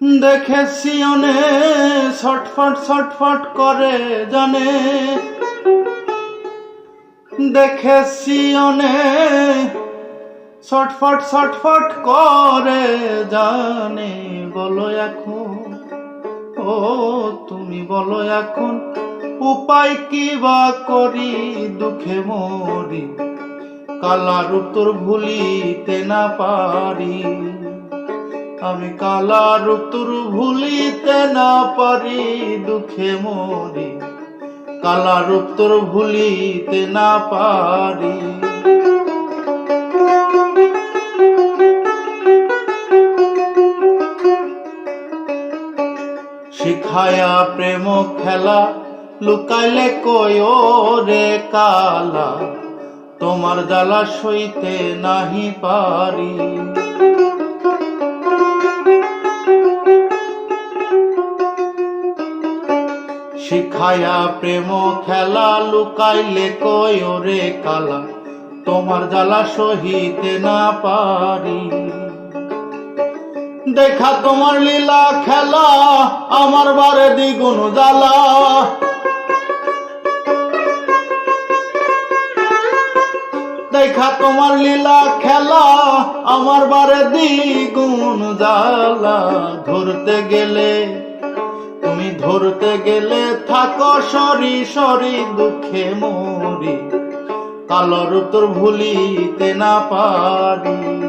দেখেছি অনে ছটফট ছটফট করে জানে। দেখেছি অনে ছটফট ছটফট করে জানে। বলো এখন, ও তুমি বলো এখন, উপায় কি বা করি দুঃখে মরি, কালার উত্তর ভুলিতে না পারি। আমি কালা উত্তর ভুলিতে না পারি দুঃখে মরি। কালা উত্তর ভুলিতে না পারি। শিখায়া প্রেম খেলা, লুকাইলে কয় রে কালা। তোমার জ্বালা সইতে নাহি পারি। শিখায়া প্রেম খেলা লুকাইলে কয় রে কালা? তোমার জ্বালা সহিতে না পারি। দেখা তোমার লীলা খেলা, আমার বারে দ্বিগুণ জ্বালা। দেখা তোমার লীলা খেলা, আমার বারে দ্বিগুণ জ্বালা। ধরতে গেলে ধরতে গেলে থাকো সরি সরি, দুঃখে মরি। কালোর তোর ভুলিতে না পারি।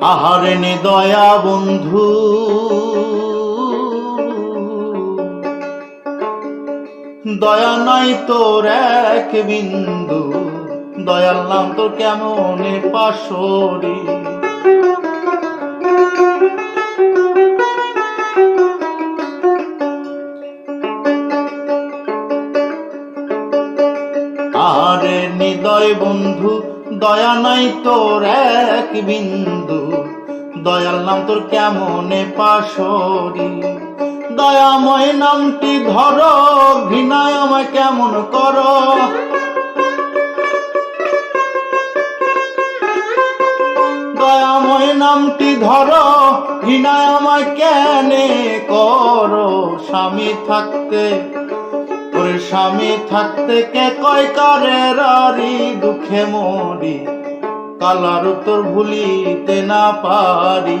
আহারে দয়া বন্ধু দয়া নাই তোর এক বিন্দু। দয়াল নাম তোর কেমনে পাশরি? আরে নিদয় বন্ধু, দয়া নাই তোর এক বিন্দু। দয়াল নাম তোর কেমনে পাশরি? দয়াময় নামটি ধর ঘৃণায় আমায় কেমন কর। দয়াময় নামটি ধর ঘৃণায় আমায় কেনে কর? স্বামী থাকতে, ওরে স্বামী থাকতে কে কয় কারে রারি দুঃখে মরি, কালার তোর ভুলিতে না পারি।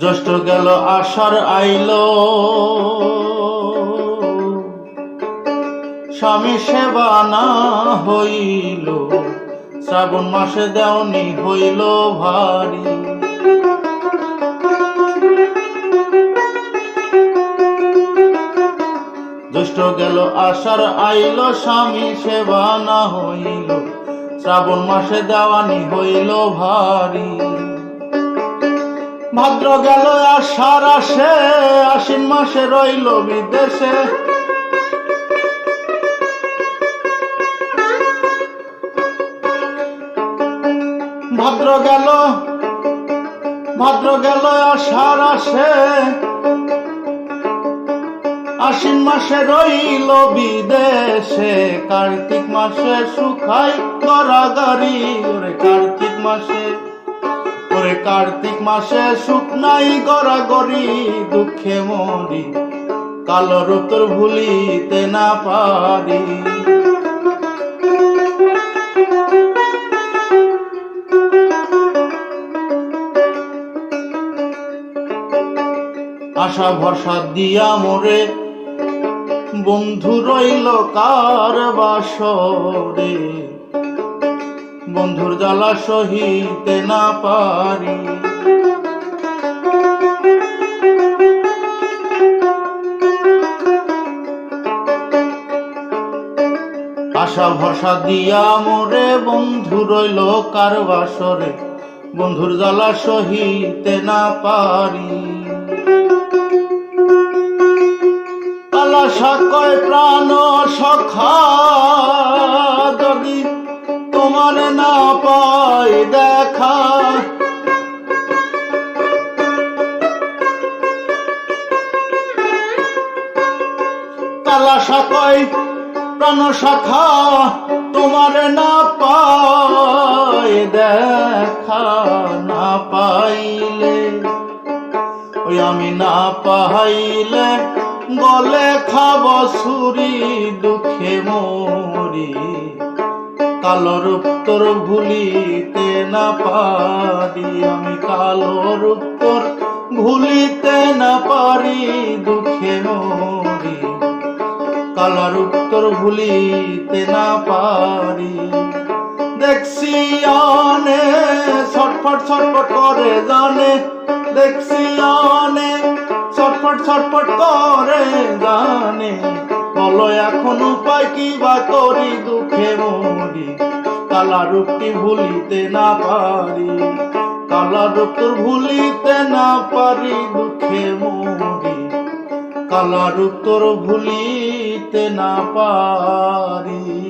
জ্যৈষ্ঠ গেল, আষাঢ় আইল। স্বামী সেবা না হইল, শ্রাবণ মাসে দেওনি হইল ভারী। জ্যৈষ্ঠ গেল, আষাঢ় আইল, স্বামী সেবা না হইল, শ্রাবণ মাসে দেওয়ানি হইল ভারী। ভাদ্র গেল আষাঢ় আসে, আশ্বিন মাসে রইল বিদেশে। ভাদ্র গেল ভাদ্র গেল আষাঢ় আসে। আশ্বিন মাসে রইল বিদেশে, কার্তিক মাসে সুখাই গড়াগড়ি ওরে কার্তিক মাসে ওরে কার্তিক মাসে সুখ নাই গড়াগড়ি দুঃখে মরি কালোর উত্তর ভুলিতে না পারি। আশা ভরসা দিয়া মোরে, বন্ধু রইল কার বাসরে। বন্ধুর জ্বালা সহিতে না পারি। আশা ভরসা দিয়া মোরে বন্ধু রইল কার বাসরে, বন্ধুর জ্বালা সহিতে না পারি। আশা কয় প্রাণ সখা হয় দেখা। কালা শাখায় প্রাণ শাখা তোমার না পায়, দেখা না পাইলে। ওই আমি না পাইলে গলে খাব সুরি দুঃখে মোর। কালো রূপ তোর ভুলিতে না পারি, আমি কালো রূপ তোর ভুলিতে না পারি, দুঃখে মরি। কালো রূপ তোর ভুলিতে না পারি। দেখছি অনে, ছটফট ছটফট করে জানে। দেখছি অনে, ছটফট ছটফট করে জানে। এখন উপায় করি দুঃখে মরি? কালা রূপটি ভুলিতে না পারি? কালা রূপ তোর ভুলিতে না পারি, দুঃখে মরি। কালা রূপ তোর ভুলিতে না পারি।